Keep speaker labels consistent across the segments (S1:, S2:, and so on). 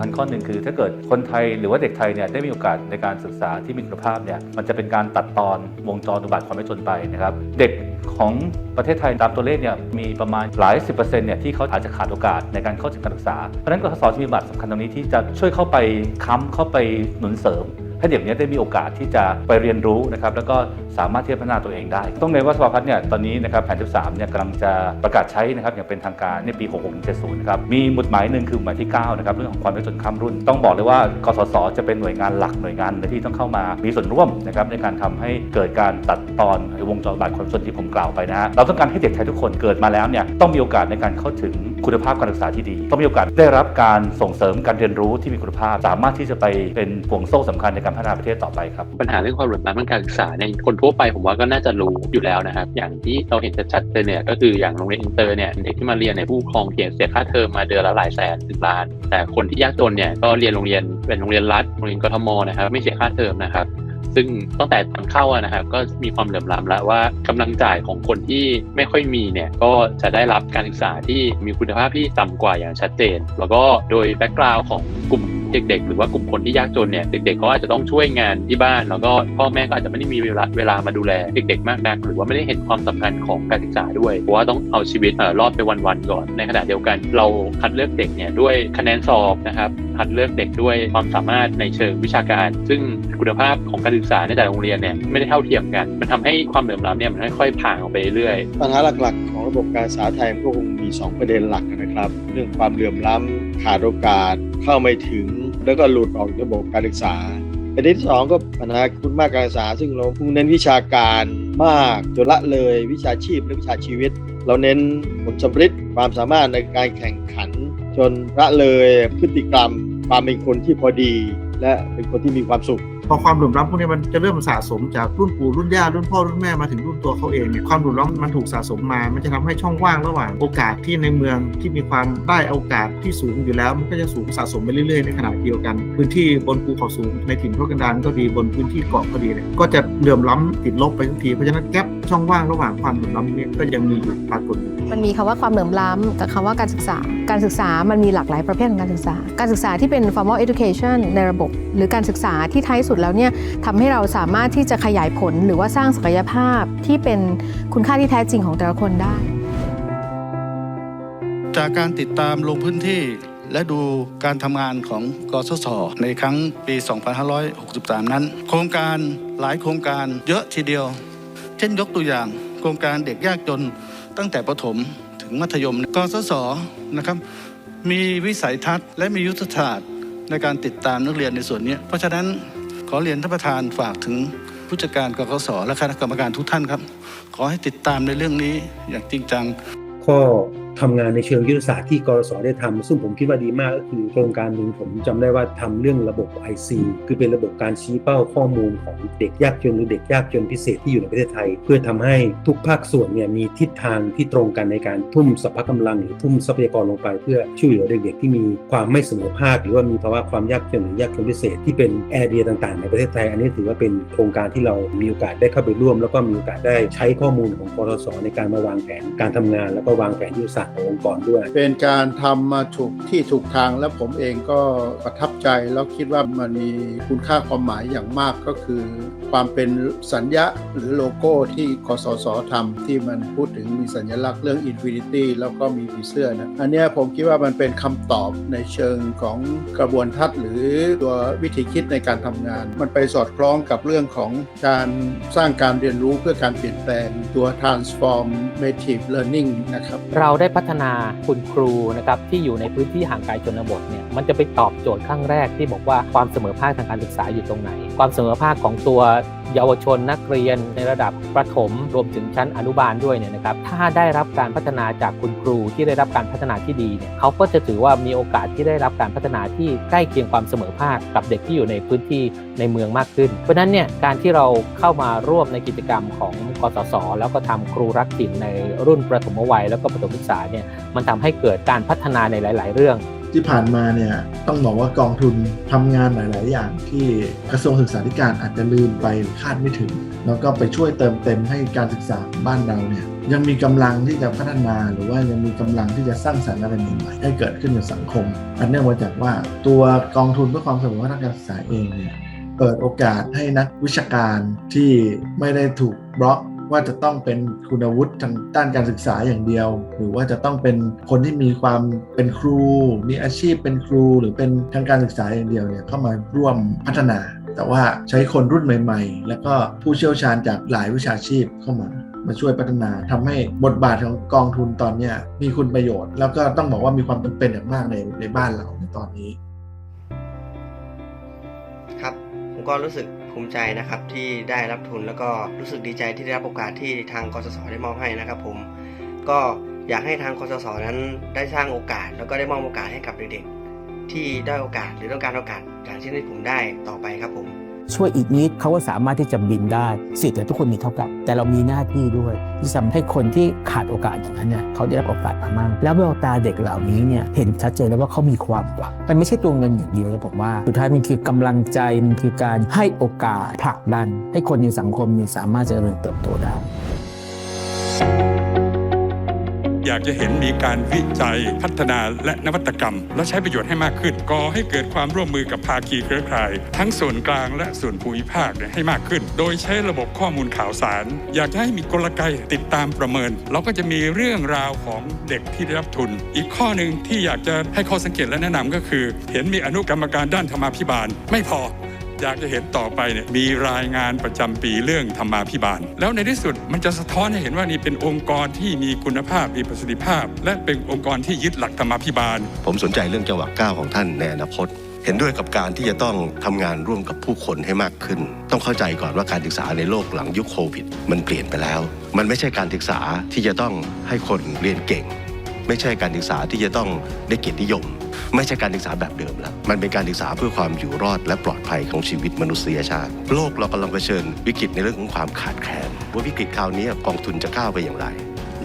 S1: คัญข้อหนึ่งคือ ถ้าเกิดคนไทยหรือว่าเด็กไทยเนี่ยได้มีโอกาสในการศึกษาที่มีคุณภาพเนี่ยมันจะเป็นการตัดตอนวงจรอุบัติความไม่จนไปนะครับเด็กของประเทศไทยตามตัวเลขเนี่ยมีประมาณหลายสิบเปอร์เซ็นต์เนี่ยที่เขาอาจจะขาดโอกาสในการเข้าถึงการศึกษา เพราะฉะนั้นกสศจะมีบทบาทสำคัญตรงนี้ที่จะช่วยเข้าไปค้ำเข้าไปหนุนเสริม ให้เด็กเนี้ได้มีโอกาสที่จะไปเรียนรู้นะครับแล้วก็สามารถที่จะพัฒนาตัวเองได้ ต้องเรียนว่าสภาพัฒน์เนี่ยตอนนี้นะครับแผน 13 เนี่ยกำลังจะประกาศใช้นะครับอย่างเป็นทางการในปี 66-70 นะครับมีหมุดหมายหนึ่งคือหมุดหมายที่ 9 นะครับเรื่องของความไม่จนข้ามรุ่น ต้องบอกเลยว่ากสศจะเป็นหน่วยงานหลักหน่วยงานที่ต้องเข้ามามีส่วนร่วมนะครับในการทำให้เกิดการตัดตอนวงจรบาดความจนที่ผมกล่าวไปนะฮะเราต้องการให้เด็กไทยทุกคนเกิดมาแล้วเนี่ยต้องมีโอกาสในการเข้าถึงคุณภาพการศึกษาที่ดี ต้องมีโอกาสได้รับการส่งเสริมการเรียนรู้ที่มีคุณภาพ สามารถที่จะไปเป็นห่วงโซ่สำคัญในการพัฒนาประเทศต่อไปครับ
S2: ปัญหาเรื่องความเหลื่อมล้ำทางการศึกษาเนี่ยคนทั่วไปผมว่าก็น่าจะรู้อยู่แล้วนะครับอย่างที่เราเห็นชัดๆเลยเนี่ยก็คืออย่างโรงเรียนอินเตอร์เนี่ยเด็กที่มาเรียนเนี่ยผู้ปกครองเสียเสียค่าเทอมมาเดือนละหลายแสนถึงล้าน แต่คนที่ยากจนเนี่ยก็เรียนโรงเรียนเป็นโรงเรียนรัฐโรงเรียนกทมนะครับไม่เสียค่าเทอมนะครับซึ่งตั้งแต่ตอนเข้าอะนะครับก็มีความเหลื่อมล้ำแล้วว่ากำลังจ่ายของคนที่ไม่ค่อยมีเนี่ยก็จะได้รับการศึกษาที่มีคุณภาพที่ต่ำกว่าอย่างชัดเจน แล้วก็โดยแบ็กกราวน์ของกลุ่ม เด็ก ๆ หรือว่ากลุ่มคนที่ยากจนเนี่ยเด็กๆก็อาจจะต้องช่วยงานที่บ้าน แล้วก็พ่อแม่ก็อาจจะไม่ได้มีเวลาเวลามาดูแลเด็กๆมากนัก หรือว่าไม่ได้เห็นความสำคัญของการศึกษาด้วยเพราะว่าต้องเอาชีวิตรอดไปวันๆก่อน ในขณะเดียวกัน เราคัดเลือกเด็กเนี่ยด้วยคะแนนสอบนะครับคัดเลือกเด็กด้วยความสามารถในเชิงวิชาการ ซึ่งคุณภาพของการศึกษาในแต่ละโรงเรียนเนี่ยไม่ได้เท่าเทียมกัน มันทำให้ความเหลื่อมล้ำเนี่ยมันค่อยๆผ่างออกไปเรื่อย
S3: ปัญหาหลักๆ ของระบบการศึกษาไทยมันก็คงมี 2 ประเด็นหลักนะครับ เรื่องความเหลื่อมล้ำ ขาดโอกาสเข้าไม่ถึง แล้วก็หลุดออกจากระบบการศึกษาประเด็นที่สองก็ปัญหาคุณมากการศึกษา ซึ่งเราพุ่งเน้นวิชาการมากจนละเลยวิชาชีพและวิชาชีวิต เราเน้นผลสำฤทธิ์ความสามารถในการแข่งขัน จนละเลยพฤติกรรม ความเป็นคนที่พอดี และเป็นคนที่มีความสุข
S4: พอความหลื่อมล้ำพวกนี้มันจะเริ่มสะสมจากรุ่นปู่รุ่นย่ารุ่นพ่อรุ่นแม่มาถึงรุ่นตัวเขาเองเนี่ยความหลื่อมล้ำมันถูกสะสมมา มันจะทำให้ช่องว่างระหว่างโอกาสที่ในเมืองที่มีความได้โอกาสที่สูงอยู่แล้ว มันก็จะสูงสะสมไปเรื่อยๆในขณะเดียวกัน พื้นที่บนภูเขาสูงในถิ่นทุกันดารก็ดีบนพื้นที่เกาะก็ดีเนี่ยก็จะเหลื่อมล้ำติดลบไปทุกทีเพราะฉะนั้นแกล ช่องว่างระหว่างความเหลื่อมล้ำเนี่ยก็ยังมีอยู่ปรากฏอยู่
S5: มันมีคำว่าความเหลื่อมล้ำกับคำว่าการศึกษา การศึกษามันมีหลากหลายประเภทของการศึกษา การศึกษาที่เป็น formal education ในระบบ หรือการศึกษาที่ท้ายสุดแล้วเนี่ยทำให้เราสามารถที่จะขยายผลหรือว่าสร้างศักยภาพที่เป็นคุณค่าที่แท้จริงของแต่ละคนได้
S6: จากการติดตามลงพื้นที่และดูการทำงานของกสศในครั้งปี 2563 นั้น โครงการหลายโครงการเยอะทีเดียว เช่นยกตัวอย่างโครงการเด็กยากจนตั้งแต่ประถมถึงมัธยมกสศนะครับมีวิสัยทัศน์และมียุทธศาสตร์ในการติดตามนักเรียนในส่วนนี้ เพราะฉะนั้นขอเรียนท่านประธานฝากถึงผู้จัดการกกศและคณะกรรมการทุกท่านครับ ขอให้ติดตามในเรื่องนี้อย่างจริงจัง
S7: ข้อ ทำงานในเชิงยุทธศาสตร์ที่กรสได้ทำซึ่งผมคิดว่าดีมากก็คือโครงการหนึ่งผมจำได้ว่าทำเรื่องระบบ IC คือเป็นระบบการชี้เป้าข้อมูลของเด็กยากจนหรือเด็กยากจนพิเศษที่อยู่ในประเทศไทย เพื่อทำให้ทุกภาคส่วนเนี่ยมีทิศทางที่ตรงกันในการทุ่มสรรพกำลังหรือทุ่มทรัพยากรลงไป เพื่อช่วยเหลือเด็กๆที่มีความไม่เสมอภาค หรือว่ามีภาวะความยากจนหรือยากจนพิเศษที่เป็นแอเรียต่างๆ ในประเทศไทย อันนี้ถือว่าเป็นโครงการที่เรามีโอกาสได้เข้าไปร่วม แล้วก็มีโอกาสได้ใช้ข้อมูลของกรสในการมาวางแผนการทำงาน แล้วก็วางแผนยุทธศาสตร์ขององค์กรด้วย
S8: เป็นการทำมาถูกที่ถูกทางและผมเองก็ประทับใจแล้วคิดว่ามันมีคุณค่าความหมายอย่างมากก็คือ ความเป็นสัญญาหรือโลโก้ที่คสสทำที่มันพูดถึงมีสัญลักษณ์เรื่อง Infinity แล้วก็มีผีเสื้อนะอันเนี้ยผมคิดว่ามันเป็นคำตอบในเชิงของกระบวนทัศน์หรือตัววิธีคิดในการทำงาน มันไปสอดคล้องกับเรื่องของการสร้างการเรียนรู้เพื่อการเปลี่ยนแปลงตัว transformative learning นะครับ
S9: เราได้พััฒนาคุณครูนะครับที่อยู่ในพื้นที่ห่างไกลชนบทเนี่ยมันจะไปตอบโจทย์ข้างแรกที่บอกว่าความเสมอภาคทางการศึกษาอยู่ตรงไหน ความเสมอภาคของตัว เยาวชนนักเรียนในระดับประถมรวมถึงชั้นอนุบาลด้วยเนี่ยนะครับถ้าได้รับการพัฒนาจากคุณครูที่ได้รับการพัฒนาที่ดีเนี่ยเขาก็จะถือว่ามีโอกาสที่ได้รับการพัฒนาที่ใกล้เคียงความเสมอภาคกับเด็กที่อยู่ในพื้นที่ในเมืองมากขึ้น เพราะฉะนั้นเนี่ยการที่เราเข้ามาร่วมในกิจกรรมของกสศแล้วก็ทำครูรักถิ่นในรุ่นประถมวัยแล้วก็ประถมศึกษาเนี่ยมันทำให้เกิดการพัฒนาในหลาย ๆ เรื่อง
S8: ที่ผ่านมาเนี่ยต้องบอกว่ากองทุนทำงานหลาย ๆ อย่างที่กระทรวงศึกษาธิการอาจจะลืมไปหรือคาดไม่ถึง แล้วก็ไปช่วยเติมเต็มให้การศึกษาบ้านเราเนี่ยยังมีกำลังที่จะพัฒนาหรือว่ายังมีกำลังที่จะสร้างสรรค์อะไรใหม่ๆให้เกิดขึ้นในสังคม อันเนื่องมาจากว่าตัวกองทุนเพื่อความเสมอภาคการศึกษาเองเนี่ยเปิดโอกาสให้นักวิชาการที่ไม่ได้ถูกบล็อก ว่าจะต้องเป็นคุณวุฒิทางด้านการศึกษาอย่างเดียว หรือว่าจะต้องเป็นคนที่มีความเป็นครู มีอาชีพเป็นครู หรือเป็นทางการศึกษาอย่างเดียวเนี่ยเข้ามาร่วมพัฒนา แต่ว่าใช้คนรุ่นใหม่ ๆ แล้วก็ผู้เชี่ยวชาญจากหลายวิชาชีพเข้ามามาช่วยพัฒนาทำให้บทบาทของกองทุนตอนนี้มีคุณประโยชน์ แล้วก็ต้องบอกว่ามีความจำเป็นอย่างมากในในบ้านเราในตอนนี้
S10: ครับผมก็รู้สึก ภูมิใจนะครับที่ได้รับทุนแล้วก็รู้สึกดีใจที่ได้รับโอกาสที่ทางกสศได้มอบให้นะครับ ผมก็อยากให้ทางกสศนั้นได้สร้างโอกาส แล้วก็ได้มอบโอกาสให้กับเด็กๆที่ได้โอกาสหรือต้องการโอกาสอย่างเช่นที่ผมได้ต่อไปครับผม
S11: ช่วยอีกนิดเขาก็สามารถที่จะบินได้สิทธิ์แต่ทุกคนมีเท่ากัน แต่เรามีหน้าที่ด้วย ที่ทำให้คนที่ขาดโอกาสอย่างนั้นเนี่ยเขาได้รับโอกาสมามั่งแล้วแววตาเด็กเหล่านี้เนี่ยเห็นชัดเจนแล้วว่าเขามีความหวังมันไม่ใช่ตัวเงินอย่างเดียวนะผมว่าสุดท้ายมันคือกำลังใจมันคือการให้โอกาสผลักดัน ให้คนในสังคมเนี่ยสามารถเจริญเติบโตได้
S12: อยากจะเห็นมีการวิจัยพัฒนาและนวัตกรรม และใช้ประโยชน์ให้มากขึ้นก่อให้เกิดความร่วมมือกับภาคีเครือข่าย ทั้งส่วนกลางและส่วนภูมิภาคให้มากขึ้น โดยใช้ระบบข้อมูลข่าวสาร อยากจะให้มีกลไกติดตามประเมิน เราก็จะมีเรื่องราวของเด็กที่ได้รับทุน อีกข้อหนึ่งที่อยากจะให้ข้อสังเกตและแนะนำก็คือ เห็นมีอนุกรรมการด้านธรรมาภิบาล ไม่พอ อยากจะเห็นต่อไปเนี่ยมีรายงานประจำปีเรื่องธรรมาภิบาล แล้วในที่สุดมันจะสะท้อนให้เห็นว่านี่เป็นองค์กรที่มีคุณภาพมีประสิทธิภาพ และเป็นองค์กรที่ยึดหลักธรรมาภิบาล
S13: ผมสนใจเรื่องจังหวะก้าวของท่านในอนาคตเห็นด้วยกับการที่จะต้องทำงานร่วมกับผู้คนให้มากขึ้น ต้องเข้าใจก่อนว่าการศึกษาในโลกหลังยุคโควิด มันเปลี่ยนไปแล้ว มันไม่ใช่การศึกษาที่จะต้องให้คนเรียนเก่ง ไม่ใช่การศึกษาที่จะต้องได้เกียรตินิยม ไม่ใช่การศึกษาแบบเดิมแล้ว มันเป็นการศึกษาเพื่อความอยู่รอดและปลอดภัยของชีวิตมนุษยชาติ โลกเรากำลังเผชิญวิกฤตในเรื่องของความขาดแคลนว่าวิกฤตคราวนี้กองทุนจะก้าวไปอย่างไร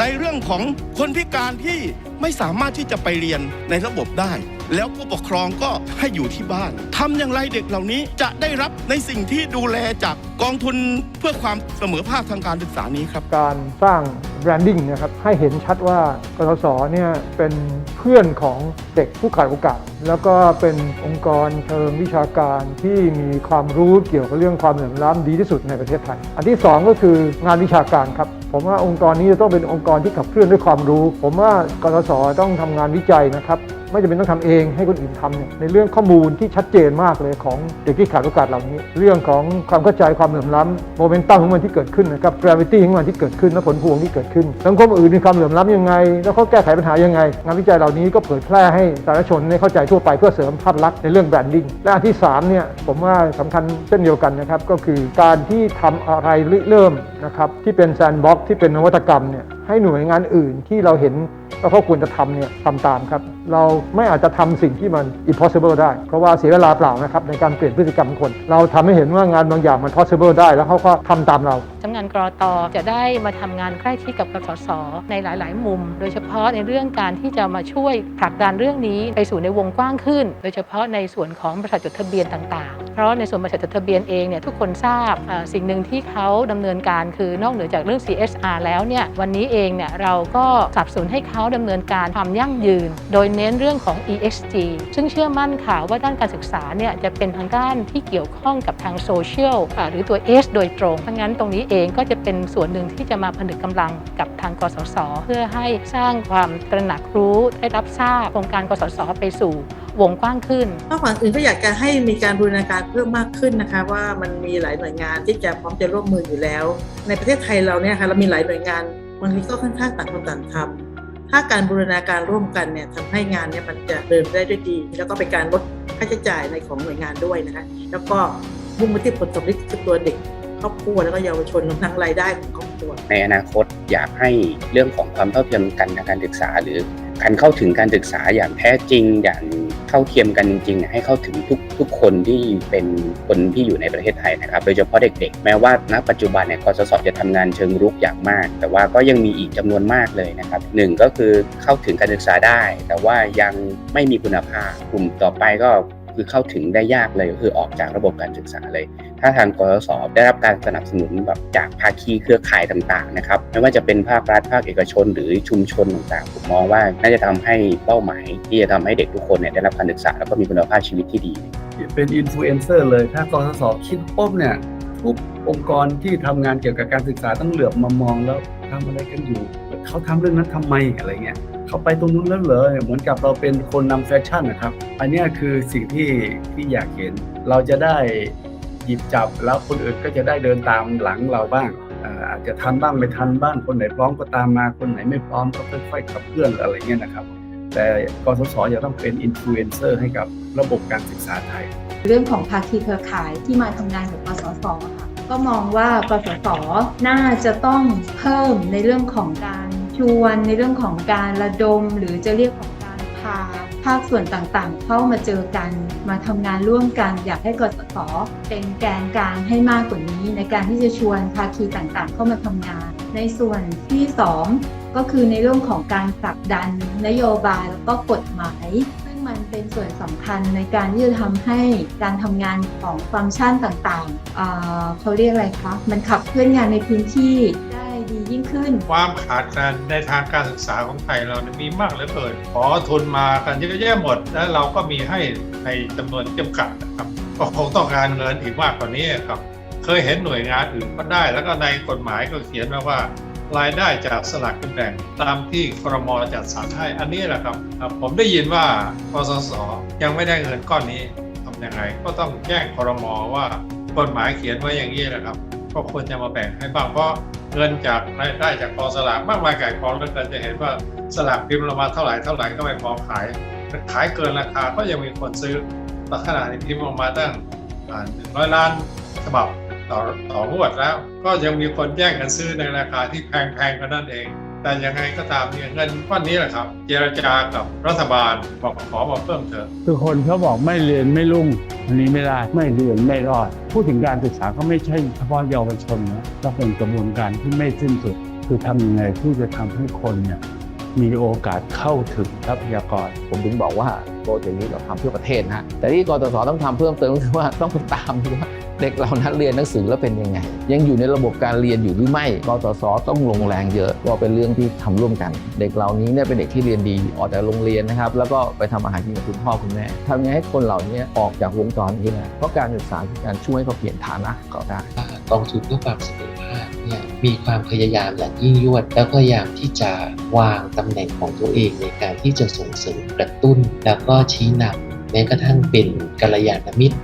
S14: ในเรื่องของคนพิการที่ไม่สามารถที่จะไปเรียนในระบบได้ แล้วผู้ปกครองก็ให้อยู่ที่บ้านทำอย่างไรเด็กเหล่านี้จะได้รับในสิ่งที่ดูแลจากกองทุนเพื่อความเสมอภาคทางการศึกษานี้ครับ
S15: การสร้างแบรนดิ้งนะครับให้เห็นชัดว่ากสศเนี่ยเป็นเพื่อนของเด็กผู้ขาดโอกาส แล้วก็เป็นองค์กรเชิงวิชาการที่มีความรู้เกี่ยวกับเรื่องความเหลื่อมล้ำดีที่สุดในประเทศไทย อันที่สองก็คืองานวิชาการครับผมว่าองค์กรนี้จะต้องเป็นองค์กรที่ขับเคลื่อนด้วยความรู้ ผมว่ากสศต้องทำงานวิจัยนะครับ ไม่จำเป็นต้องทำเองให้คนอื่นทำเนี่ยในเรื่องข้อมูลที่ชัดเจนมากเลยของเด็กที่ขาดโอกาสเหล่านี้ เรื่องของความเข้าใจความเหลื่อมล้ำโมเมนตัมของมันที่เกิดขึ้นนะครับ gravity ของมันที่เกิดขึ้นและผลพวงที่เกิดขึ้นสังคมอื่นมีความเหลื่อมล้ำยังไง แล้วเขาแก้ไขปัญหายังไง งานวิจัยเหล่านี้ก็เผยแพร่ให้สาธารณชนได้เข้าใจทั่วไปเพื่อเสริมภาพลักษณ์ในเรื่องแบรนดิ้งและอันที่สามเนี่ยผมว่าสำคัญเช่นเดียวกันนะครับก็คือการที่ทำอะไรริเริ่มนะครับที่เป็นแซนด์บ็อกที่เป็นนวัตกรรมเนี่ย ให้หน่วยงานอื่นที่เราเห็นว่าเขาควรจะทำเนี่ยทำตามครับ เราไม่อาจจะทำสิ่งที่มัน impossible ได้ เพราะว่าเสียเวลาเปล่านะครับในการเปลี่ยนพฤติกรรมคน เราทำให้เห็นว่างานบางอย่างมัน possible ได้ แล้วเขาก็ทำตามเรา
S16: สำนักงานกรอตจะได้มาทำงานใกล้ชิดกับกสศในหลาย ๆ มุม โดยเฉพาะในเรื่องการที่จะมาช่วยผลักดันเรื่องนี้ไปสู่ในวงกว้างขึ้น โดยเฉพาะในส่วนของบริษัทจดทะเบียนต่าง ๆ เพราะในส่วนบริษัทจดทะเบียนเองเนี่ยทุกคนทราบสิ่งหนึ่งที่เขาดำเนินการคือนอกเหนือจากเรื่อง CSR แล้วเนี่ยวันนี้เองเนี่ยเราก็สนับสนุนให้เขาดำเนินการความยั่งยืน โดยเน้นเรื่องของ ESG ซึ่งเชื่อมั่นค่ะว่าด้านการศึกษาเนี่ยจะเป็นทางด้านที่เกี่ยวข้องกับทางโซเชียลหรือตัว S โดยตรงทั้งนั้นตรงนี้เองก็จะเป็นส่วนหนึ่งที่จะมาผนึกกำลังกับทางกสศเพื่อให้สร้างความตระหนักรู้ได้รับทราบโครงการกสศไปสู่ วงกว้างขึ้น
S17: นอกจากอื่นก็อยากจะให้มีการบูรณาการเพิ่มมากขึ้นนะคะ ว่ามันมีหลายหน่วยงานที่จะพร้อมจะร่วมมืออยู่แล้ว ในประเทศไทยเราเนี่ยค่ะเรามีหลายหน่วยงานบางทีก็ค่อนข้างต่างคนต่างทำถ้าการบูรณาการร่วมกันเนี่ยทำให้งานเนี่ยมันจะเดินได้ด้วยดี แล้วก็เป็นการลดค่าใช้จ่ายในของหน่วยงานด้วยนะคะแล้วก็มุ่งไปที่ผลสำลิดคือตัวเด็กครอบครัวแล้วก็เยาวชนรวมทั้งรายได้ของครอบครัว
S18: ในอนาคตอยากให้เรื่องของความเท่าเทียมกันทางการศึกษาหรือ การเข้าถึงการศึกษาอย่างแท้จริง อย่างเท่าเทียมกันจริงๆให้เข้าถึงทุกทุกคนที่เป็นคนที่อยู่ในประเทศไทยนะครับ โดยเฉพาะเด็กๆ แม้ว่าณปัจจุบันเนี่ยกสศจะทำงานเชิงรุกอย่างมาก แต่ว่าก็ยังมีอีกจำนวนมากเลยนะครับหนึ่งก็คือเข้าถึงการศึกษาได้ แต่ว่ายังไม่มีคุณภาพกลุ่มต่อไปก็ คือเข้าถึงได้ยากเลยก็คือออกจากระบบการศึกษาเลย ถ้าทางกสศได้รับการสนับสนุนแบบจากภาคีเครือข่ายต่างๆนะครับไม่ว่าจะเป็นภาครัฐภาคเอกชน หรือชุมชนต่างๆผมมองว่าน่าจะทำให้เป้าหมาย ที่จะทำให้เด็กทุกคนเนี่ยได้รับการศึกษาแล้วก็มีคุณภาพชีวิตที่ดี
S19: เป็นอินฟลูเอนเซอร์เลยถ้ากสศคิดปุ๊บเนี่ยทุกองค์กรที่ทำงานเกี่ยวกับการศึกษาต้องเหลือบมามองแล้วทำอะไรกันอยู่ เขาทำเรื่องนั้นทำไมอะไรเงี้ยเขาไปตรงนู้นแล้วเหรอเหมือนกับเราเป็นคนนำแฟชั่นนะครับ อันนี้คือสิ่งที่ที่อยากเห็น เราจะได้หยิบจับแล้วคนอื่นก็จะได้เดินตามหลังเราบ้างอาจจะทันบ้างไม่ทันบ้างคนไหนพร้อมก็ตามมาคนไหนไม่พร้อมก็ค่อยๆขับเคลื่อนอะไรเงี้ยนะครับ แต่กสศจะต้องเป็นอินฟลูเอนเซอร์ให้กับระบบการศึกษาไทย
S20: เรื่องของภาคีเครือข่ายที่มาทำงานกับกสศ ก็มองว่ากสศน่าจะต้องเพิ่มในเรื่องของการชวนในเรื่องของการระดม หรือจะเรียกของการพาภาคส่วนต่างๆ เข้ามาเจอกัน มาทำงานร่วมกัน อยากให้กสศเป็นแกนกลางให้มากกว่านี้ ในการที่จะชวนภาคีต่างๆ เข้ามาทำงาน ในส่วนที่สองก็คือในเรื่องของการผลักดันนโยบายแล้วก็กฎหมาย มันเป็นส่วนสำคัญในการที่จะทำให้การทำงานของฟังก์ชันต่างๆอ่าเขาเรียกอะไรคะ มันขับเคลื่อนงานในพื้นที่ได้ดียิ่งขึ้น
S21: ความขาดแคลนในทางการศึกษาของไทยเราเนี่ยมีมากเหลือเกินขอทุนมากันเยอะแยะหมด แล้วเราก็มีให้ในจำนวนจำกัดนะครับ ก็คงต้องการเงินอีกมากกว่านี้ครับ เคยเห็นหน่วยงานอื่นก็ได้ แล้วก็ในกฎหมายก็เขียนไว้ว่า รายได้จากสลากกินแบ่ง ตามที่ครมจัดสรรให้อันนี้แหละครับ ผมได้ยินว่ากสศยังไม่ได้เงินก้อนนี้ทำยังไงก็ต้องแจ้งครมว่ากฎหมายเขียนไว้อย่างนี้แหละครับ ก็ควรจะมาแบ่งให้บ้างเพราะเงินจากรายได้จากกองสลากมากมายไก่กองแล้วก็จะเห็นว่าสลากพิมพ์เรามาเท่าไหร่เท่าไหร่ก็ไม่พอขายขายเกินราคาก็ยังมีคนซื้อแต่ขนาดนี้พิมพ์ออกมาตั้งหนึ่งร้อยล้านฉบับ ต่อต่องวดแล้ว ก็ยังมีคนแย่งกันซื้อในราคาที่แพงๆกันนั่นเอง แต่ยังไงก็ตามเนี่ยเงินก้อนนี้แหละครับ เจรจากับรัฐบาลบอกขอมาเพิ่มเถอะ
S22: คือคนเขาบอกไม่เรียนไม่รุ่งอันนี้ไม่ได้ไม่เรียนไม่รอด พูดถึงการศึกษาก็ไม่ใช่เฉพาะเยาวชนนะก็เป็นกระบวนการที่ไม่สิ้นสุด คือทำยังไงที่จะทำให้คนเนี่ยมีโอกาสเข้าถึงทรัพยากร
S23: ผมถึงบอกว่าโปรเจกต์นี้เราทำเพื่อประเทศนะฮะแต่ที่กตสต้องทำเพิ่มเติมก็คือว่าต้องไปตามดูว่าเด็กเรานั้นเรียนหนังสือแล้วเป็นยังไง ยังอยู่ในระบบการเรียนอยู่หรือไม่กตสต้องลงแรงเยอะก็เป็นเรื่องที่ทำร่วมกัน เด็กเหล่านี้เนี่ยเป็นเด็กที่เรียนดีออกจากโรงเรียนนะครับ แล้วก็ไปทำอาหารกินกับคุณพ่อคุณแม่ทำยังไงให้คนเหล่านี้ออกจากวงจรนี้นะเพราะการศึกษาคือการช่วยให้เขาเปลี่ยนฐานะก็ได้
S24: กองทุนเพื่อความเสมอภาคเนี่ยมีความพยายามอย่างยิ่งยวด แล้วพยายามที่จะวางตำแหน่งของตัวเองในการที่จะส่งเสริมกระตุ้น แล้วก็ชี้นำแม้กระทั่งเป็นกัลยาณมิตร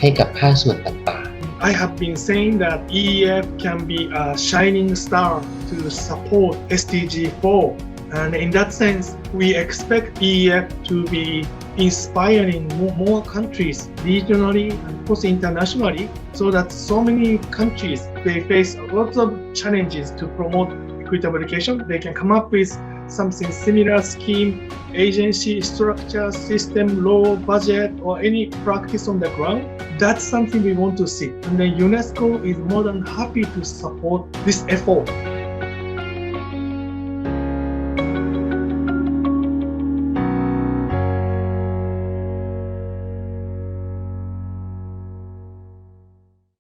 S24: ให้กับภาคส่วนต่างๆ
S25: I have been saying that EEF can be a shining star to support SDG 4. And in that sense, we expect EEF to be inspiring more, more countries regionally and also internationally so that so many countries they face lots of challenges to promote equitable education they can come up with something similar scheme agency structure system law budget or any practice on the ground that's something we want to see. And then unesco is more than happy to support this effort